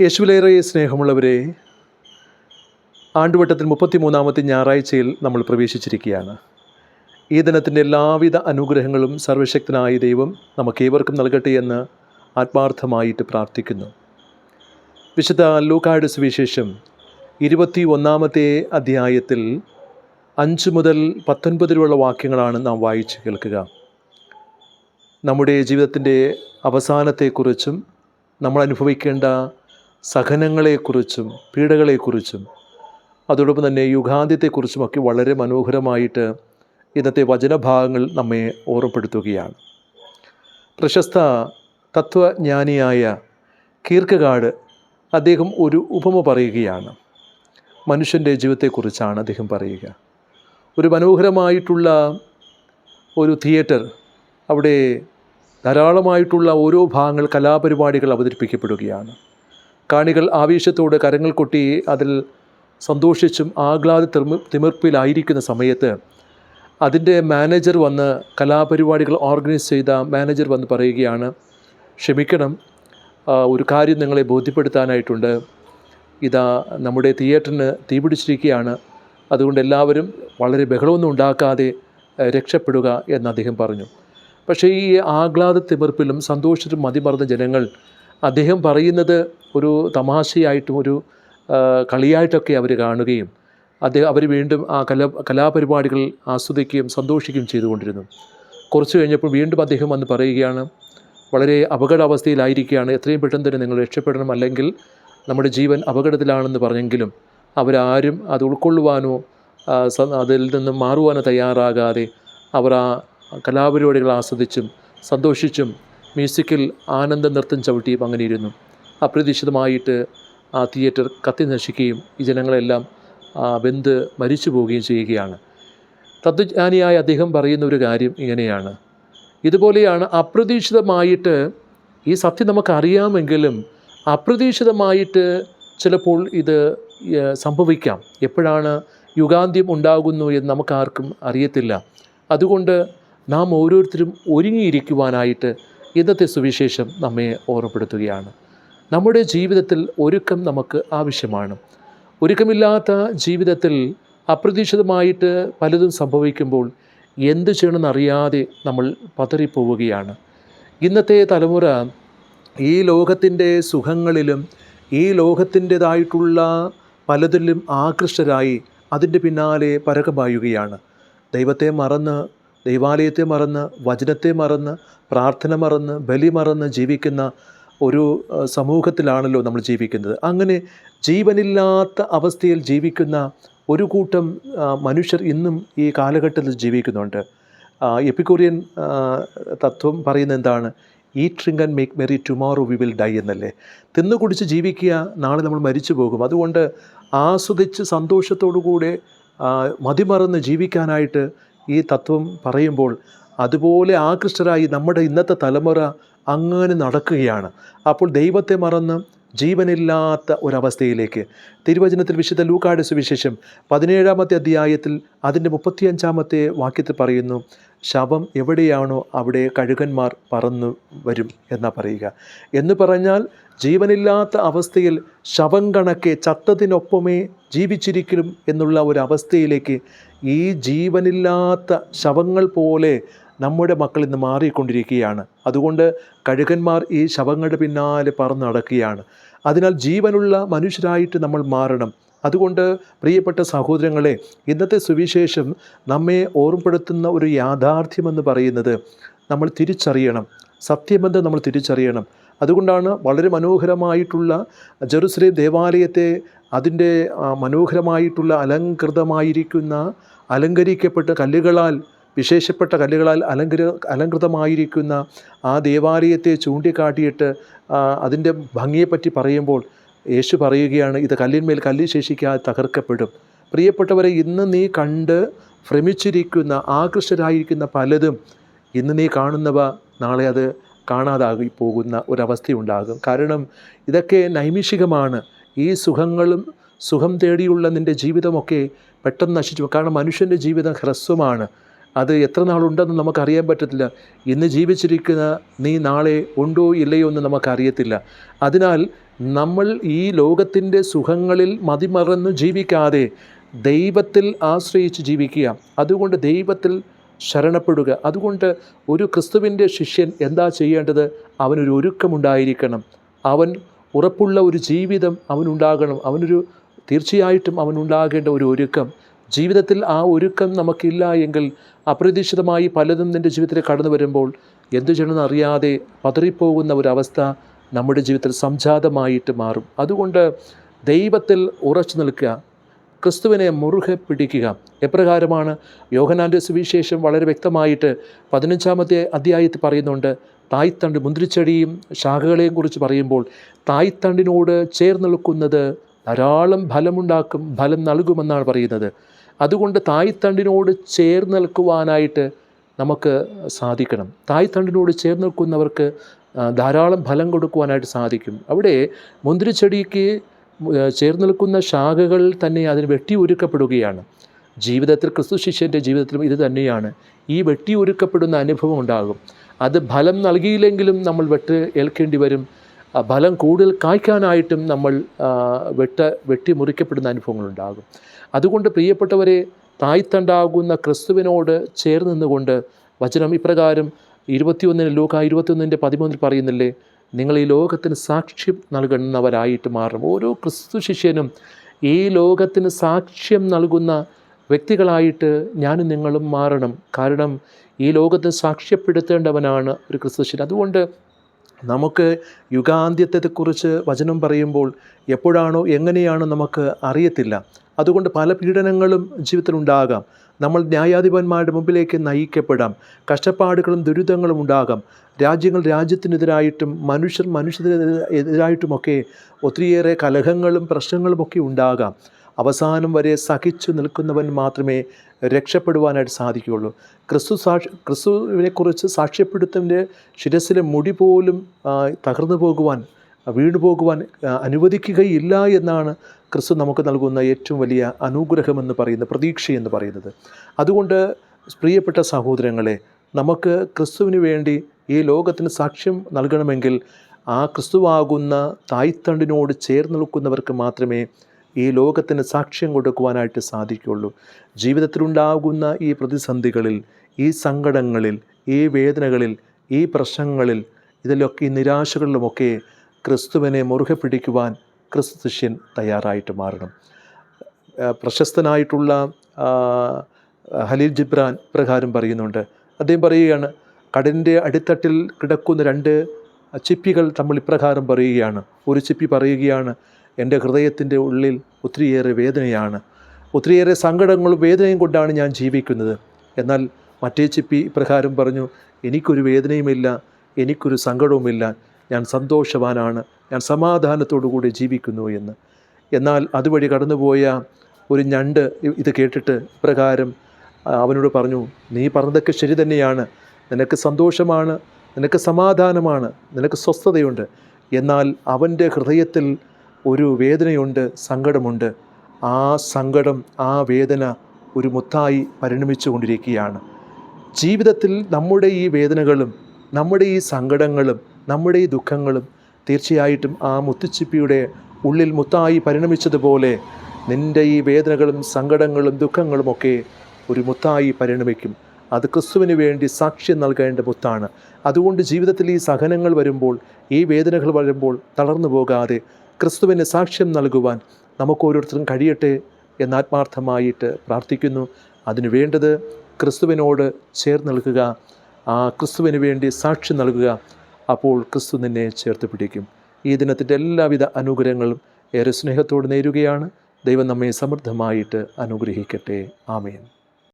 യേശുവിലേറെ സ്നേഹമുള്ളവരെ ആണ്ടുവട്ടത്തിൽ മുപ്പത്തിമൂന്നാമത്തെ ഞായറാഴ്ചയിൽ നമ്മൾ പ്രവേശിച്ചിരിക്കുകയാണ്. ഈ ദിനത്തിന്റെ എല്ലാവിധ അനുഗ്രഹങ്ങളും സർവശക്തനായ ദൈവം നമുക്കേവർക്കും നൽകട്ടെ എന്ന് ആത്മാർത്ഥമായിട്ട് പ്രാർത്ഥിക്കുന്നു. വിശുദ്ധ ലൂക്കായുടെ സുവിശേഷം ഇരുപത്തി ഒന്നാമത്തെ അധ്യായത്തിൽ അഞ്ച് മുതൽ പത്തൊൻപതിലുള്ള വാക്യങ്ങളാണ് നാം വായിച്ച് കേൾക്കുക. നമ്മുടെ ജീവിതത്തിന്റെ അവസാനത്തെക്കുറിച്ചും നമ്മൾ അനുഭവിക്കേണ്ട സഹനങ്ങളെക്കുറിച്ചും പീഡകളെക്കുറിച്ചും അതോടൊപ്പം തന്നെ യുഗാന്ത്യത്തെക്കുറിച്ചുമൊക്കെ വളരെ മനോഹരമായിട്ട് ഇന്നത്തെ വചനഭാഗങ്ങൾ നമ്മെ ഓർമ്മപ്പെടുത്തുകയാണ്. പ്രശസ്ത തത്വജ്ഞാനിയായ കീർക്കഗാഡ് അദ്ദേഹം ഒരു ഉപമ പറയുകയാണ്. മനുഷ്യന്റെ ജീവിതത്തെക്കുറിച്ചാണ് അദ്ദേഹം പറയുക. ഒരു മനോഹരമായിട്ടുള്ള ഒരു തിയേറ്റർ അവിടെ ധാരാളമായിട്ടുള്ള ഓരോ ഭാഗങ്ങൾ കലാപരിപാടികൾ അവതരിപ്പിക്കപ്പെടുകയാണ്. കാണികൾ ആവേശത്തോട് കരങ്ങൾ കൊട്ടി അതിൽ സന്തോഷിച്ചും ആഹ്ലാദ തിമി തിമിർപ്പിലായിരിക്കുന്ന സമയത്ത് അതിന്റെ മാനേജർ വന്ന് കലാപരിപാടികൾ ഓർഗനൈസ് ചെയ്ത മാനേജർ വന്ന് പറയുകയാണ് ക്ഷമിക്കണം ഒരു കാര്യം നിങ്ങളെ ബോധ്യപ്പെടുത്താനായിട്ടുണ്ട്. ഇതാ നമ്മുടെ തിയേറ്ററിന് തീപിടിച്ചിരിക്കുകയാണ് അതുകൊണ്ട് എല്ലാവരും വളരെ ബഹളമൊന്നും ഉണ്ടാക്കാതെ രക്ഷപ്പെടുക എന്ന് അദ്ദേഹം പറഞ്ഞു. പക്ഷേ ഈ ആഹ്ലാദ തിമിർപ്പിലും സന്തോഷത്തിലും മതിമറന്ന ജനങ്ങൾ അദ്ദേഹം പറയുന്നത് ഒരു തമാശയായിട്ടും ഒരു കളിയായിട്ടൊക്കെ അവർ കാണുകയും അദ്ദേഹം അവർ വീണ്ടും ആ കല കലാപരിപാടികൾ ആസ്വദിക്കുകയും സന്തോഷിക്കുകയും ചെയ്തുകൊണ്ടിരുന്നു. കുറച്ച് കഴിഞ്ഞപ്പോൾ വീണ്ടും അദ്ദേഹം വന്ന് പറയുകയാണ് വളരെ അപകടാവസ്ഥയിലായിരിക്കുകയാണ്. എത്രയും പെട്ടെന്ന് തന്നെ നിങ്ങൾ രക്ഷപ്പെടണം. അല്ലെങ്കിൽ നമ്മുടെ ജീവൻ അപകടത്തിലാണെന്ന് പറഞ്ഞെങ്കിലും അവരാരും അത് ഉൾക്കൊള്ളുവാനോ അതിൽ നിന്നും മാറുവാനോ തയ്യാറാകാതെ അവർ ആ കലാപരിപാടികൾ ആസ്വദിച്ചും സന്തോഷിച്ചും മ്യൂസിക്കിൽ ആനന്ദ നൃത്തം ചവിട്ടിയും അങ്ങനെ ഇരുന്നു അപ്രതീക്ഷിതമായിട്ട് ആ തിയേറ്റർ കത്തി നശിക്കുകയും ഈ ജനങ്ങളെല്ലാം വെന്ത് മരിച്ചു പോവുകയും ചെയ്യുകയാണ്. തത്വജ്ഞാനിയായ അദ്ദേഹം പറയുന്ന ഒരു കാര്യം ഇങ്ങനെയാണ്. ഇതുപോലെയാണ് അപ്രതീക്ഷിതമായിട്ട് ഈ സത്യം നമുക്കറിയാമെങ്കിലും അപ്രതീക്ഷിതമായിട്ട് ചിലപ്പോൾ ഇത് സംഭവിക്കാം. എപ്പോഴാണ് യുഗാന്ത്യം ഉണ്ടാകുന്നു എന്ന് നമുക്കാർക്കും അറിയത്തില്ല. അതുകൊണ്ട് നാം ഓരോരുത്തരും ഒരുങ്ങിയിരിക്കുവാനായിട്ട് ഇന്നത്തെ സുവിശേഷം നമ്മെ ഓർമ്മപ്പെടുത്തുകയാണ്. നമ്മുടെ ജീവിതത്തിൽ ഒരുക്കം നമുക്ക് ആവശ്യമാണ്. ഒരുക്കമില്ലാത്ത ജീവിതത്തിൽ അപ്രതീക്ഷിതമായിട്ട് പലതും സംഭവിക്കുമ്പോൾ എന്ത് ചെയ്യണമെന്നറിയാതെ നമ്മൾ പതറിപ്പോവുകയാണ്. ഇന്നത്തെ തലമുറ ഈ ലോകത്തിന്റെ സുഖങ്ങളിലും ഈ ലോകത്തിന്റെതായിട്ടുള്ള പലതിലും ആകൃഷ്ടരായി അതിന്റെ പിന്നാലെ പരകമായുകയാണ്. ദൈവത്തെ മറന്ന് ദൈവാലയത്തെ മറന്ന് വചനത്തെ മറന്ന് പ്രാർത്ഥന മറന്ന് ബലി മറന്ന് ജീവിക്കുന്ന ഒരു സമൂഹത്തിലാണല്ലോ നമ്മൾ ജീവിക്കുന്നത്. അങ്ങനെ ജീവനില്ലാത്ത അവസ്ഥയിൽ ജീവിക്കുന്ന ഒരു കൂട്ടം മനുഷ്യർ ഇന്നും ഈ കാലഘട്ടത്തിൽ ജീവിക്കുന്നുണ്ട്. എപ്പിക്കൂറിയൻ തത്വം പറയുന്നത് എന്താണ്? ഈ drink and make merry tomorrow we will die എന്നല്ലേ. തിന്നു കുടിച്ച് ജീവിക്കുക നാളെ നമ്മൾ മരിച്ചു പോകും. അതുകൊണ്ട് ആസ്വദിച്ച് സന്തോഷത്തോടു കൂടെ മതിമറന്ന് ജീവിക്കാനായിട്ട് ഈ തത്വം പറയുമ്പോൾ അതുപോലെ ആകൃഷ്ടരായി നമ്മുടെ ഇന്നത്തെ തലമുറ അങ്ങനെ നടക്കുകയാണ്. അപ്പോൾ ദൈവത്തെ മറന്ന് ജീവനില്ലാത്ത ഒരവസ്ഥയിലേക്ക്. തിരുവചനത്തിൽ വിശുദ്ധ ലൂക്കാട് സുവിശേഷം പതിനേഴാമത്തെ അധ്യായത്തിൽ അതിന്റെ മുപ്പത്തിയഞ്ചാമത്തെ വാക്യത്തിൽ പറയുന്നു ശവം എവിടെയാണോ അവിടെ കഴുകന്മാർ പറന്നു വരും എന്നാ പറയുക. എന്ന് പറഞ്ഞാൽ ജീവനില്ലാത്ത അവസ്ഥയിൽ ശവം കണക്കെ ചത്തതിനൊപ്പമേ ജീവിച്ചിരിക്കും എന്നുള്ള ഒരു അവസ്ഥയിലേക്ക് ഈ ജീവനില്ലാത്ത ശവങ്ങൾ പോലെ നമ്മുടെ മക്കൾ ഇന്ന് മാറിക്കൊണ്ടിരിക്കുകയാണ്. അതുകൊണ്ട് കഴുകന്മാർ ഈ ശവങ്ങളുടെ പിന്നാലെ പറന്ന് നടക്കുകയാണ്. അതിനാൽ ജീവനുള്ള മനുഷ്യരായിട്ട് നമ്മൾ മാറണം. അതുകൊണ്ട് പ്രിയപ്പെട്ട സഹോദരങ്ങളെ ഇന്നത്തെ സുവിശേഷം നമ്മെ ഓർമ്മപ്പെടുത്തുന്ന ഒരു യാഥാർത്ഥ്യമെന്ന് പറയുന്നത് നമ്മൾ തിരിച്ചറിയണം. സത്യമെന്ന് നമ്മൾ തിരിച്ചറിയണം. അതുകൊണ്ടാണ് വളരെ മനോഹരമായിട്ടുള്ള ജെറുസലേം ദേവാലയത്തെ അതിന്റെ മനോഹരമായിട്ടുള്ള അലങ്കൃതമായിരിക്കുന്ന അലങ്കരിക്കപ്പെട്ട കല്ലുകളാൽ വിശേഷപ്പെട്ട കല്ലുകളാൽ അലങ്കൃ അലങ്കൃതമായിരിക്കുന്ന ആ ദേവാലയത്തെ ചൂണ്ടിക്കാട്ടിയിട്ട് അതിന്റെ ഭംഗിയെപ്പറ്റി പറയുമ്പോൾ യേശു പറയുകയാണ് ഇത് കല്ലിന്മേൽ കല്ല് ശേഷിക്കാതെ തകർക്കപ്പെടും. പ്രിയപ്പെട്ടവരെ ഇന്ന് നീ കണ്ട് ഭ്രമിച്ചിരിക്കുന്ന ആകൃഷ്ടരായിരിക്കുന്ന പലതും ഇന്ന് നീ കാണുന്നവ നാളെ അത് കാണാതാകി പോകുന്ന ഒരവസ്ഥയുണ്ടാകും. കാരണം ഇതൊക്കെ നൈമിഷികമാണ്. ഈ സുഖങ്ങളും സുഖം തേടിയുള്ള നിന്റെ ജീവിതമൊക്കെ പെട്ടെന്ന് നശിച്ചു. കാരണം മനുഷ്യന്റെ ജീവിതം ഹ്രസ്വമാണ്. അത് എത്ര നാളുണ്ടെന്ന് നമുക്കറിയാൻ പറ്റത്തില്ല. ഇന്ന് ജീവിച്ചിരിക്കുന്ന നീ നാളെ ഉണ്ടോ ഇല്ലയോ എന്ന് നമുക്കറിയത്തില്ല. അതിനാൽ നമ്മൾ ഈ ലോകത്തിന്റെ സുഖങ്ങളിൽ മതിമറന്നു ജീവിക്കാതെ ദൈവത്തിൽ ആശ്രയിച്ച് ജീവിക്കുക. അതുകൊണ്ട് ദൈവത്തിൽ ശരണപ്പെടുക. അതുകൊണ്ട് ഒരു ക്രിസ്തുവിന്റെ ശിഷ്യൻ എന്താ ചെയ്യേണ്ടത്? അവനൊരു ഒരുക്കമുണ്ടായിരിക്കണം. അവൻ ഉറപ്പുള്ള ഒരു ജീവിതം അവനുണ്ടാകണം. അവനൊരു തീർച്ചയായിട്ടും അവനുണ്ടാകേണ്ട ഒരു ഒരുക്കം. ജീവിതത്തിൽ ആ ഒരുക്കം നമുക്കില്ല എങ്കിൽ അപ്രതീക്ഷിതമായി പലതും നിന്റെ ജീവിതത്തിൽ കടന്നു വരുമ്പോൾ എന്തു ചെയ്യണമെന്ന് അറിയാതെ പതറിപ്പോകുന്ന ഒരവസ്ഥ നമ്മുടെ ജീവിതത്തിൽ സംജാതമായിട്ട് മാറും. അതുകൊണ്ട് ദൈവത്തിൽ ഉറച്ചു നിൽക്കുക. ക്രിസ്തുവിനെ മുറുകെ പിടിക്കുക. എപ്രകാരമാണ്? യോഹനാന്റെ സുവിശേഷം വളരെ വ്യക്തമായിട്ട് പതിനഞ്ചാമത്തെ അധ്യായത്തിൽ പറയുന്നുണ്ട്. തായ്തണ്ട് മുന്തിരിച്ചെടിയും ശാഖകളെയും കുറിച്ച് പറയുമ്പോൾ തായ്തണ്ടിനോട് ചേർന്ന് നിൽക്കുന്നത് ധാരാളം ഫലമുണ്ടാക്കും ഫലം നൽകുമെന്നാണ് പറയുന്നത്. അതുകൊണ്ട് തായ്തണ്ടിനോട് ചേർന്ന് നിൽക്കുവാനായിട്ട് നമുക്ക് സാധിക്കണം. തായ്തണ്ടിനോട് ചേർന്ന് നിൽക്കുന്നവർക്ക് ധാരാളം ഫലം കൊടുക്കുവാനായിട്ട് സാധിക്കും. അവിടെ മുന്തിരിച്ചെടിക്ക് ചേർന്ന് നിൽക്കുന്ന ശാഖകൾ തന്നെ അതിന് വെട്ടി ഒരുക്കപ്പെടുകയാണ് ജീവിതത്തിൽ ക്രിസ്തു ശിഷ്യന്റെ ജീവിതത്തിലും ഇത് തന്നെയാണ്. ഈ വെട്ടി ഒരുക്കപ്പെടുന്ന അനുഭവം ഉണ്ടാകും. അത് ഫലം നൽകിയില്ലെങ്കിലും നമ്മൾ വെട്ട് ഏൽക്കേണ്ടി വരും. ഫലം കൂടുതൽ കായ്ക്കാനായിട്ടും നമ്മൾ വെട്ട വെട്ടി മുറിക്കപ്പെടുന്ന അനുഭവങ്ങളുണ്ടാകും അതുകൊണ്ട് പ്രിയപ്പെട്ടവരെ തായ്ത്തണ്ടാകുന്ന ക്രിസ്തുവിനോട് ചേർന്ന് നിന്നുകൊണ്ട് വചനം ഇപ്രകാരം ഇരുപത്തിയൊന്നിന് ലൂക്ക ഇരുപത്തിയൊന്നിന്റെ പതിമൂന്നിൽ പറയുന്നില്ലേ? നിങ്ങൾ ഈ ലോകത്തിന് സാക്ഷ്യം നൽകുന്നവരായിട്ട് മാറും. ഓരോ ക്രിസ്തു ശിഷ്യനും ഈ ലോകത്തിന് സാക്ഷ്യം നൽകുന്ന വ്യക്തികളായിട്ട് ഞാനും നിങ്ങളും മാറണം. കാരണം ഈ ലോകത്തെ സാക്ഷ്യപ്പെടുത്തേണ്ടവനാണ് ഒരു ക്രിസ്തു ശിഷ്യൻ. അതുകൊണ്ട് നമുക്ക് യുഗാന്ത്യത്തെക്കുറിച്ച് വചനം പറയുമ്പോൾ എപ്പോഴാണോ എങ്ങനെയാണോ നമുക്ക് അറിയത്തില്ല. അതുകൊണ്ട് പല പീഡനങ്ങളും ജീവിതത്തിൽ ജീവിതത്തിലുണ്ടാകാം നമ്മൾ ന്യായാധിപന്മാരുടെ മുമ്പിലേക്ക് നയിക്കപ്പെടാം. കഷ്ടപ്പാടുകളും ദുരിതങ്ങളും ഉണ്ടാകാം. രാജ്യങ്ങൾ രാജ്യത്തിനെതിരായിട്ടും മനുഷ്യർ മനുഷ്യരെതിരായിട്ടുമൊക്കെ ഒത്തിരിയേറെ കലഹങ്ങളും പ്രശ്നങ്ങളുമൊക്കെ ഉണ്ടാകാം. അവസാനം വരെ സഹിച്ചു നിൽക്കുന്നവൻ മാത്രമേ രക്ഷപ്പെടുവാനായിട്ട് സാധിക്കുകയുള്ളൂ. ക്രിസ്തു സാക്ഷി ക്രിസ്തുവിനെക്കുറിച്ച് സാക്ഷ്യപ്പെടുത്തവന്റെ ശിരസിലെ മുടി പോലും തകർന്നു പോകുവാൻ വീണു പോകുവാൻ അനുവദിക്കുകയില്ല എന്നാണ് ക്രിസ്തു നമുക്ക് നൽകുന്ന ഏറ്റവും വലിയ അനുഗ്രഹമെന്ന് പറയുന്നത് പ്രതീക്ഷയെന്ന് പറയുന്നത്. അതുകൊണ്ട് പ്രിയപ്പെട്ട സഹോദരങ്ങളെ നമുക്ക് ക്രിസ്തുവിന് വേണ്ടി ഈ ലോകത്തിന് സാക്ഷ്യം നൽകണമെങ്കിൽ ആ ക്രിസ്തുവാകുന്ന തായ്തണ്ടിനോട് ചേർന്ന് നിൽക്കുന്നവർക്ക് മാത്രമേ ഈ ലോകത്തിന് സാക്ഷ്യം കൊടുക്കുവാനായിട്ട് സാധിക്കുകയുള്ളൂ. ജീവിതത്തിലുണ്ടാകുന്ന ഈ പ്രതിസന്ധികളിൽ ഈ സങ്കടങ്ങളിൽ ഈ വേദനകളിൽ ഈ പ്രശ്നങ്ങളിൽ ഇതിലൊക്കെ ഈ നിരാശകളിലുമൊക്കെ ക്രിസ്തുവിനെ മുറുകെ പിടിക്കുവാൻ ക്രിസ്തു ശിഷ്യൻ തയ്യാറായിട്ട് മാറണം. പ്രശസ്തനായിട്ടുള്ള ഹലീൽ ജിബ്രാൻ പ്രകാരം പറയുന്നുണ്ട്. അദ്ദേഹം പറയുകയാണ് കടലിന്റെ അടിത്തട്ടിൽ കിടക്കുന്ന രണ്ട് ചിപ്പികൾ തമ്മിൽ ഇപ്രകാരം പറയുകയാണ്. ഒരു ചിപ്പി പറയുകയാണ് എന്റെ ഹൃദയത്തിന്റെ ഉള്ളിൽ ഒത്തിരിയേറെ വേദനയാണ്. ഒത്തിരിയേറെ സങ്കടങ്ങളും വേദനയും കൊണ്ടാണ് ഞാൻ ജീവിക്കുന്നത്. എന്നാൽ മറ്റേ ചിപ്പി ഇപ്രകാരം പറഞ്ഞു എനിക്കൊരു വേദനയുമില്ല എനിക്കൊരു സങ്കടവുമില്ല. ഞാൻ സന്തോഷവാനാണ്. ഞാൻ സമാധാനത്തോടു കൂടി ജീവിക്കുന്നു എന്ന്. എന്നാൽ അതുവഴി കടന്നുപോയ ഒരു ഞണ്ട് ഇത് കേട്ടിട്ട് ഇപ്രകാരം അവനോട് പറഞ്ഞു നീ പറഞ്ഞതൊക്കെ ശരി തന്നെയാണ്. നിനക്ക് സന്തോഷമാണ് നിനക്ക് സമാധാനമാണ് നിനക്ക് സ്വസ്ഥതയുണ്ട്. എന്നാൽ അവന്റെ ഹൃദയത്തിൽ ഒരു വേദനയുണ്ട് സങ്കടമുണ്ട്. ആ സങ്കടം ആ വേദന ഒരു മുത്തായി പരിണമിച്ചു കൊണ്ടിരിക്കുകയാണ്. ജീവിതത്തിൽ നമ്മുടെ ഈ വേദനകളും നമ്മുടെ ഈ സങ്കടങ്ങളും നമ്മുടെ ഈ ദുഃഖങ്ങളും തീർച്ചയായിട്ടും ആ മുത്തുച്ചിപ്പിയുടെ ഉള്ളിൽ മുത്തായി പരിണമിച്ചതുപോലെ നിന്റെ ഈ വേദനകളും സങ്കടങ്ങളും ദുഃഖങ്ങളുമൊക്കെ ഒരു മുത്തായി പരിണമിക്കും. അത് ക്രിസ്തുവിന് വേണ്ടി സാക്ഷ്യം നൽകേണ്ട മുത്താണ്. അതുകൊണ്ട് ജീവിതത്തിൽ ഈ സഹനങ്ങൾ വരുമ്പോൾ ഈ വേദനകൾ വരുമ്പോൾ തളർന്നു പോകാതെ ക്രിസ്തുവിന് സാക്ഷ്യം നൽകുവാൻ നമുക്ക് ഓരോരുത്തരും കഴിയട്ടെ എന്നാത്മാർത്ഥമായിട്ട് പ്രാർത്ഥിക്കുന്നു. അതിനു വേണ്ടത് ക്രിസ്തുവിനോട് ചേർന്ന് നിൽക്കുക. ആ ക്രിസ്തുവിന് വേണ്ടി സാക്ഷ്യം നൽകുക. അപ്പോൾ ക്രിസ്തു നിന്നെ ചേർത്ത് പിടിക്കും. ഈ ദിനത്തിന്റെ എല്ലാവിധ അനുഗ്രഹങ്ങളും ഏറെ സ്നേഹത്തോട് നേരുകയാണ്. ദൈവം നമ്മെ സമൃദ്ധമായിട്ട് അനുഗ്രഹിക്കട്ടെ. ആമേൻ.